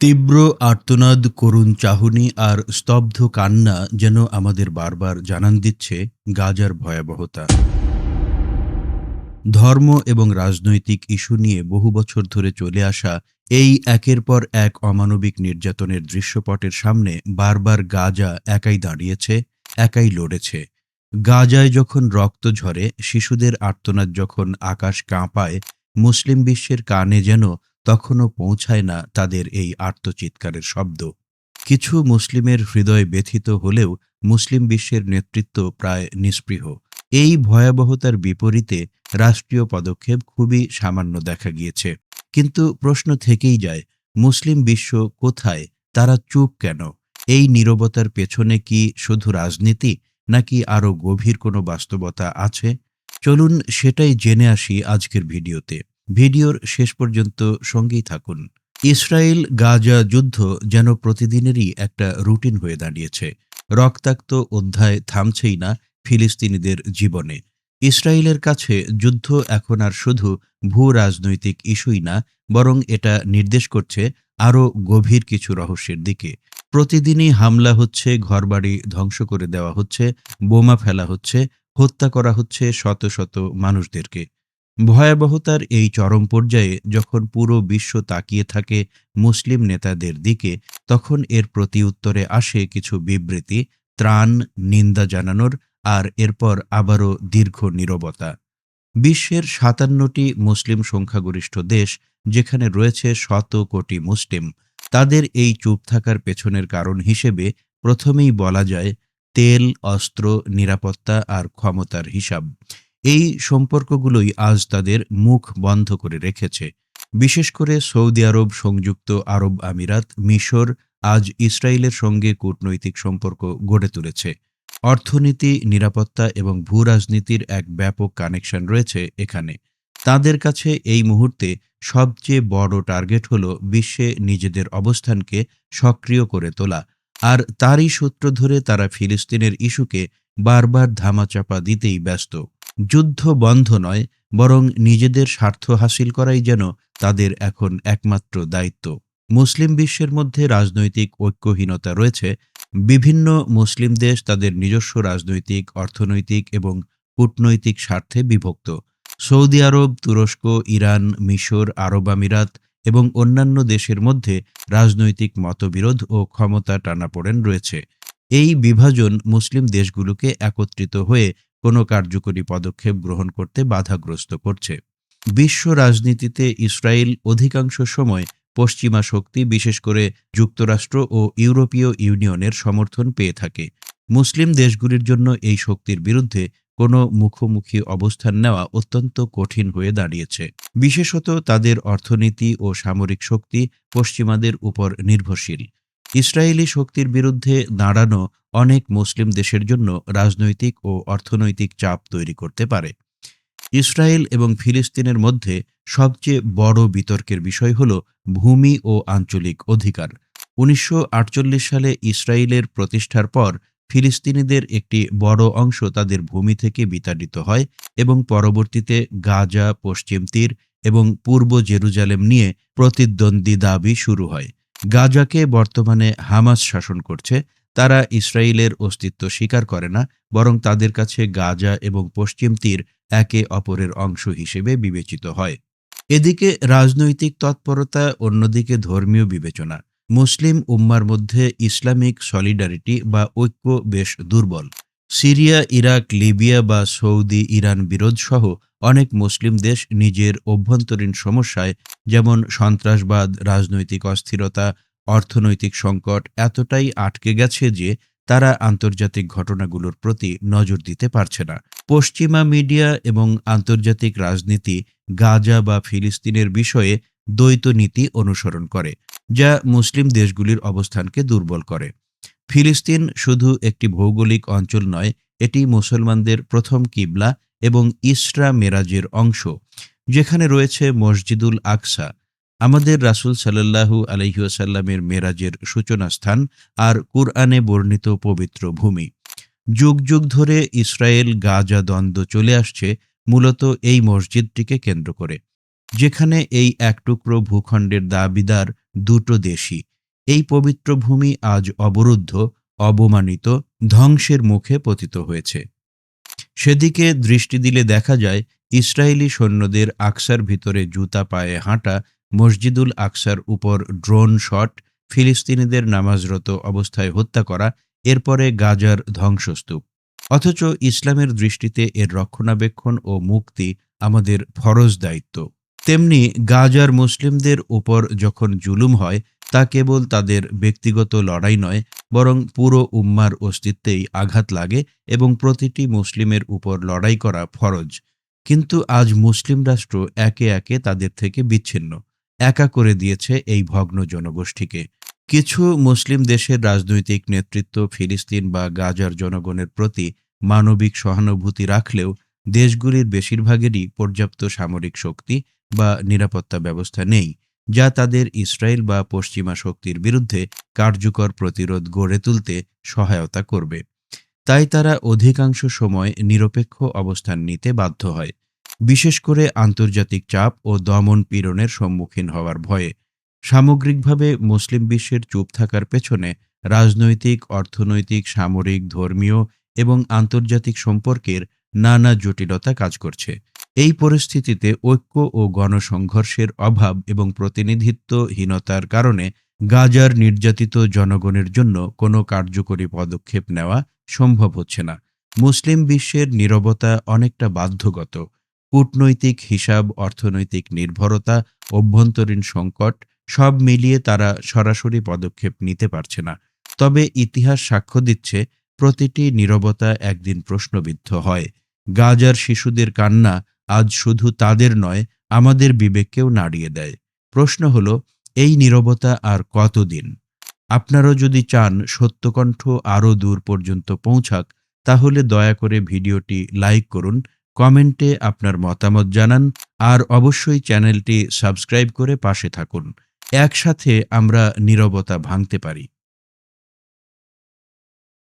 তীব্র আর্তনাদ, করুণ চাহনি আর স্তব্ধ কান্না যেন আমাদের বারবার জানান দিচ্ছে গাজার ভয়াবহতা। ধর্ম এবং রাজনৈতিক ইস্যু নিয়ে বহু বছর ধরে চলে আসা এই একের পর এক অমানবিক নির্যাতনের দৃশ্যপটের সামনে বারবার গাজা একাই দাঁড়িয়েছে, একাই লড়েছে। গাজায় যখন রক্ত ঝরে, শিশুদের আর্তনাদ যখন আকাশ কাঁপায়, মুসলিম বিশ্বের কানে যেন তখনও পৌঁছায় না তাদের এই আর্তচিৎকারের শব্দ। কিছু মুসলিমের হৃদয় ব্যথিত হলেও মুসলিম বিশ্বের নেতৃত্ব প্রায় নিস্পৃহ এই ভয়াবহতার বিপরীতে রাষ্ট্রীয় পদক্ষেপ খুবই সামান্য দেখা গিয়েছে। কিন্তু প্রশ্ন থেকেই যায়, মুসলিম বিশ্ব কোথায়, তারা চুপ কেন? এই নীরবতার পেছনে কি শুধু রাজনীতি, নাকি আরও গভীর কোনো বাস্তবতা আছে? চলুন সেটাই জেনে আসি আজকের ভিডিওতে। ভিডিওর শেষ পর্যন্ত সঙ্গেই থাকুন। ইসরায়েল গাজা যুদ্ধ যেন প্রতিদিনেরই একটা রুটিন হয়ে দাঁড়িয়েছে। রক্তাক্ত অধ্যায় থামছেই না ফিলিস্তিনিদের জীবনে। ইসরায়েলের কাছে যুদ্ধ এখন আর শুধু ভূ রাজনৈতিক ইস্যুই না, বরং এটা নির্দেশ করছে আরও গভীর কিছু রহস্যের দিকে। প্রতিদিনই হামলা হচ্ছে, ঘরবাড়ি ধ্বংস করে দেওয়া হচ্ছে, বোমা ফেলা হচ্ছে, হত্যা করা হচ্ছে শত শত মানুষদেরকে। ভয়াবহতার এই চরম পর্যায়ে যখন পুরো বিশ্ব তাকিয়ে থাকে মুসলিম নেতাদের দিকে, তখন এর প্রতি উত্তরে আসে কিছু বিবৃতি, ত্রাণ, নিন্দা জানানোর, আর এরপর আবারও দীর্ঘ নীরবতা। বিশ্বের সাতান্নটি মুসলিম সংখ্যাগরিষ্ঠ দেশ, যেখানে রয়েছে শত কোটি মুসলিম, তাদের এই চুপ থাকার পেছনের কারণ হিসেবে প্রথমেই বলা যায়, তেল, অস্ত্র, নিরাপত্তা আর ক্ষমতার হিসাব। এই সম্পর্কগুলোই আজ তাদের মুখ বন্ধ করে রেখেছে। বিশেষ করে সৌদি আরব সংযুক্ত আরব আমিরাত, মিশর আজ ইসরায়েলের সঙ্গে কূটনৈতিক সম্পর্ক গড়ে তুলেছে। অর্থনীতি, নিরাপত্তা এবং ভূ রাজনীতির এক ব্যাপক কানেকশন রয়েছে এখানে। তাদের কাছে এই মুহূর্তে সবচেয়ে বড় টার্গেট হল বিশ্বে নিজেদের অবস্থানকে সক্রিয় করে তোলা। আর তারই সূত্র ধরে তারা ফিলিস্তিনের ইস্যুকে বারবার ধামাচাপা দিতেই ব্যস্ত। যুদ্ধ বন্ধ নয়, বরং নিজেদের স্বার্থ হাসিল করাই যেন তাদের এখন একমাত্র দায়িত্ব। মুসলিম বিশ্বের মধ্যে রাজনৈতিক ঐক্যহীনতা রয়েছে। বিভিন্ন মুসলিম দেশ তাদের নিজস্ব রাজনৈতিক, অর্থনৈতিক এবং কূটনৈতিক স্বার্থে বিভক্ত। সৌদি আরব, তুরস্ক, ইরান, মিশর, আরব আমিরাত এবং অন্যান্য দেশের মধ্যে রাজনৈতিক মতবিরোধ ও ক্ষমতা টানাপোড়েন রয়েছে। এই বিভাজন মুসলিম দেশগুলোকে একত্রিত হয়ে কোনো কার্যকরী পদক্ষেপ গ্রহণ করতে বাধাগ্রস্ত করছে। বিশ্ব রাজনীতিতে ইসরায়েল অধিকাংশ সময় পশ্চিমা শক্তি, বিশেষ করে যুক্তরাষ্ট্র ও ইউরোপীয় ইউনিয়নের সমর্থন পেয়ে থাকে। মুসলিম দেশগুলির জন্য এই শক্তির বিরুদ্ধে কোনো মুখোমুখি অবস্থান নেওয়া অত্যন্ত কঠিন হয়ে দাঁড়িয়েছে। বিশেষত তাদের অর্থনীতি ও সামরিক শক্তি পশ্চিমাদের উপর নির্ভরশীল। ইসরায়েলি শক্তির বিরুদ্ধে দাঁড়ানো অনেক মুসলিম দেশের জন্য রাজনৈতিক ও অর্থনৈতিক চাপ তৈরি করতে পারে। ইসরায়েল এবং ফিলিস্তিনের মধ্যে সবচেয়ে বড় বিতর্কের বিষয় হল ভূমি ও আঞ্চলিক অধিকার। উনিশশো আটচল্লিশ সালে ইসরায়েলের প্রতিষ্ঠার পর ফিলিস্তিনিদের একটি বড় অংশ তাদের ভূমি থেকে বিতাড়িত হয় এবং পরবর্তীতে গাজা, পশ্চিম তীর এবং পূর্ব জেরুজালেম নিয়ে প্রতিদ্বন্দ্বী দাবি শুরু হয়। গাজাকে বর্তমানে হামাস শাসন করছে তারা ইসরায়েলের অস্তিত্ব স্বীকার করে না, বরং তাদের কাছে গাজা এবং পশ্চিম তীর একে অপরের অংশ হিসেবে বিবেচিত হয়। এদিকে রাজনৈতিক তৎপরতা, অন্যদিকে ধর্মীয় বিবেচনা। মুসলিম উম্মার মধ্যে ইসলামিক সলিডারিটি বা ঐক্য বেশ দুর্বল। সিরিয়া, ইরাক, লিবিয়া বা সৌদি, ইরান বিরোধ সহ অনেক মুসলিম দেশ নিজের অভ্যন্তরীণ সমস্যায়, যেমন সন্ত্রাসবাদ, রাজনৈতিক অস্থিরতা অর্থনৈতিক সংকট এতটাই আটকে গেছে যে তারা আন্তর্জাতিক ঘটনাগুলোর প্রতি নজর দিতে পারছে না। পশ্চিমা মিডিয়া এবং আন্তর্জাতিক রাজনীতি গাজা বা ফিলিস্তিনের বিষয়ে দ্বৈত নীতি অনুসরণ করে, যা মুসলিম দেশগুলির অবস্থানকে দুর্বল করে। ফিলিস্তিন শুধু একটি ভৌগোলিক অঞ্চল নয়, এটি মুসলমানদের প্রথম কিবলা এবং ইসরা মেরাজের অংশ, যেখানে রয়েছে মসজিদুল আকসা। আমাদের রাসুল সাল্লাহু আলহিউসাল্লামের মেরাজের সূচনা স্থান আর কুরআনে বর্ণিত পবিত্র ভূমি। যুগ যুগ ধরে ইসরায়েল গাজা দ্বন্দ্ব চলে আসছে মূলত এই মসজিদটিকে কেন্দ্র করে, যেখানে এই এক টুকরো ভূখণ্ডের দাবিদার দুটো দেশই। এই পবিত্র ভূমি আজ অবরুদ্ধ, অবমানিত, ধ্বংসের মুখে পতিত হয়েছে। সেদিকে দৃষ্টি দিলে দেখা যায়, ইসরায়েলি সৈন্যদের আকসার ভিতরে জুতা পায়ে হাঁটা মসজিদুল আকসার উপর ড্রোন শট, ফিলিস্তিনিদের নামাজরত অবস্থায় হত্যা করা, এরপরে গাজার ধ্বংসস্তূপ। অথচ ইসলামের দৃষ্টিতে এর রক্ষণাবেক্ষণ ও মুক্তি আমাদের ফরজ দায়িত্ব। তেমনি গাজার মুসলিমদের উপর যখন জুলুম হয়, তা কেবল তাদের ব্যক্তিগত লড়াই নয়, বরং পুরো উম্মার অস্তিত্বেই আঘাত লাগে এবং প্রতিটি মুসলিমের উপর লড়াই করা ফরজ। কিন্তু আজ মুসলিম রাষ্ট্র একে একে তাদের থেকে বিচ্ছিন্ন। একা করে দিয়েছে এই ভগ্ন জনগোষ্ঠীকে। কিছু মুসলিম দেশের রাজনৈতিক নেতৃত্ব ফিলিস্তিন বা গাজার জনগণের প্রতি মানবিক সহানুভূতি রাখলেও দেশগুলির বেশিরভাগেরই পর্যাপ্ত সামরিক শক্তি বা নিরাপত্তা ব্যবস্থা নেই, যা তাদের ইসরায়েল বা পশ্চিমা শক্তির বিরুদ্ধে কার্যকর প্রতিরোধ গড়ে তুলতে সহায়তা করবে। তাই তারা অধিকাংশ সময় নিরপেক্ষ অবস্থান নিতে বাধ্য হয়। বিশেষ করে আন্তর্জাতিক চাপ ও দমন পীড়নের সম্মুখীন হওয়ার ভয়ে সামগ্রিকভাবে মুসলিম বিশ্বের চুপ থাকার পেছনে রাজনৈতিক, অর্থনৈতিক, সামরিক, ধর্মীয় এবং আন্তর্জাতিক সম্পর্কের নানা জটিলতা কাজ করছে। এই পরিস্থিতিতে ঐক্য ও গণসংঘর্ষের অভাব এবং প্রতিনিধিত্বহীনতার কারণে গাজার নির্যাতিত জনগণের জন্য কোনো কার্যকরী পদক্ষেপ নেওয়া সম্ভব হচ্ছে না। মুসলিম বিশ্বের নীরবতা অনেকটা বাধ্যগত। কূটনৈতিক হিসাব, অর্থনৈতিক নির্ভরতা, অভ্যন্তরীণ সংকট, সব মিলিয়ে তারা সরাসরি পদক্ষেপ নিতে পারছে না। তবে ইতিহাস সাক্ষ্য দিচ্ছে, প্রতিটি নীরবতা একদিন প্রশ্নবিদ্ধ হয়। গাজার শিশুদের কান্না আজ শুধু তাদের নয়, আমাদের বিবেককেও নাড়িয়ে দেয়। প্রশ্ন হলো, এই নীরবতা আর কতদিন? আপনারও যদি চান সত্যকণ্ঠ আরও দূর পর্যন্ত পৌঁছাক, তাহলে দয়া করে ভিডিওটি লাইক করুন কমেন্টে আপনার মতামত জানান আর অবশ্যই চ্যানেলটি সাবস্ক্রাইব করে পাশে থাকুন। একসাথে আমরা নীরবতা ভাঙতে পারি।